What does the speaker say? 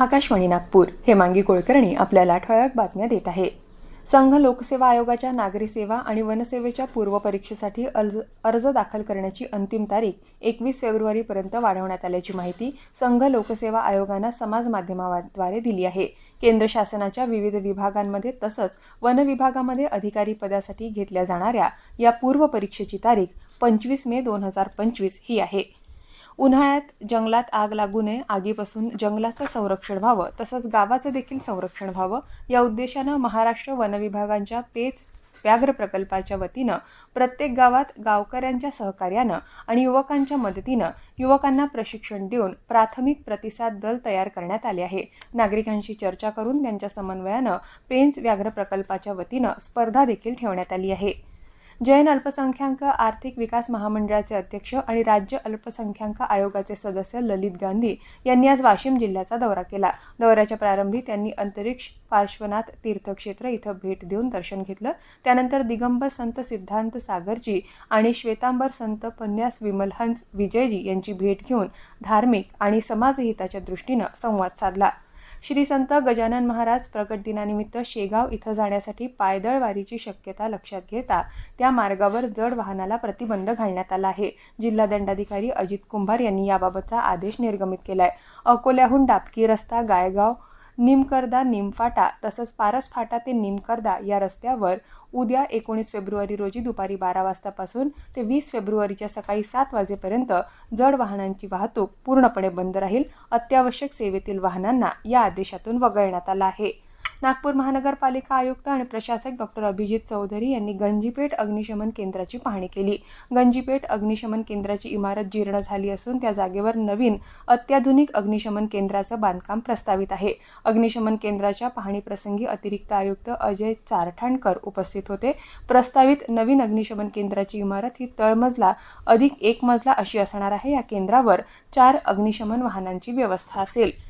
आकाशवाणी नागपूर हेमांगी कुलकर्णी आपल्याला ठळक बातम्या देत आहे. संघ लोकसेवा आयोगाच्या नागरी सेवा आणि वनसेवेच्या पूर्वपरीक्षेसाठी अर्ज अर्ज दाखल करण्याची अंतिम तारीख एकवीस फेब्रुवारीपर्यंत वाढवण्यात आल्याची माहिती संघ लोकसेवा आयोगानं समाज माध्यमाद्वारे दिली आहे. केंद्र शासनाच्या विविध विभागांमध्ये तसंच वन विभागामध्ये अधिकारी पदासाठी घेतल्या जाणाऱ्या या पूर्वपरीक्षेची तारीख पंचवीस मे दोन हजार पंचवीस ही आहे. उन्हाळ्यात जंगलात आग लागू नये आगीपासून जंगलाचं संरक्षण व्हावं तसंच गावाचं देखील संरक्षण व्हावं. या उद्देशानं महाराष्ट्र वनविभागांच्या पेच व्याघ्र प्रकल्पाच्या वतीनं प्रत्येक गावात गावकऱ्यांच्या सहकार्यानं आणि युवकांच्या मदतीनं युवकांना प्रशिक्षण देऊन प्राथमिक प्रतिसाद दल तयार करण्यात आले आहे. नागरिकांशी चर्चा करून त्यांच्या समन्वयानं पेंच व्याघ्र प्रकल्पाच्या वतीनं स्पर्धा देखील ठेवण्यात आली आहे. जैन अल्पसंख्याक आर्थिक विकास महामंडळाचे अध्यक्ष आणि राज्य अल्पसंख्याक आयोगाचे सदस्य ललित गांधी यांनी आज वाशिम जिल्ह्याचा दौरा केला. दौऱ्याच्या प्रारंभी त्यांनी अंतरिक्ष पार्श्वनाथ तीर्थक्षेत्र इथं भेट देऊन दर्शन घेतलं. त्यानंतर दिगंबर संत सिद्धांत सागरजी आणि श्वेतांबर संत पन्यास विमलहंस विजयजी यांची भेट घेऊन धार्मिक आणि समाजहिताच्या दृष्टीनं संवाद साधला. श्री संत गजानन महाराज प्रकट दिनानिमित्त शेगाव इथं जाण्यासाठी पायदळ वारीची शक्यता लक्षात घेता त्या मार्गावर जड वाहनाला प्रतिबंध घालण्यात आला आहे. जिल्हा दंडाधिकारी अजित कुंभार यांनी याबाबतचा आदेश निर्गमित केलाय. अकोल्याहून डापकी रस्ता गायगाव निमकरदा निमफाटा तसंच पारस फाटा ते निमकरदा या रस्त्यावर उद्या एकोणीस फेब्रुवारी रोजी दुपारी बारा वाजतापासून ते वीस फेब्रुवारीच्या सकाळी सात वाजेपर्यंत जड वाहनांची वाहतूक पूर्णपणे बंद राहील. अत्यावश्यक सेवेतील वाहनांना या आदेशातून वगळण्यात आलं आहे. नागपूर महानगरपालिका आयुक्त आणि प्रशासक डॉक्टर अभिजित चौधरी यांनी गंजीपेठ अग्निशमन केंद्राची पाहणी केली. गंजीपेठ अग्निशमन केंद्राची इमारत जीर्ण झाली असून त्या जागेवर नवीन अत्याधुनिक अग्निशमन केंद्राचं बांधकाम प्रस्तावित आहे. अग्निशमन केंद्राच्या पाहणीप्रसंगी अतिरिक्त आयुक्त अजय चारठाणकर उपस्थित होते. प्रस्तावित नवीन अग्निशमन केंद्राची इमारत ही तळमजला अधिक एक मजला अशी असणार आहे. या केंद्रावर चार अग्निशमन वाहनांची व्यवस्था असेल.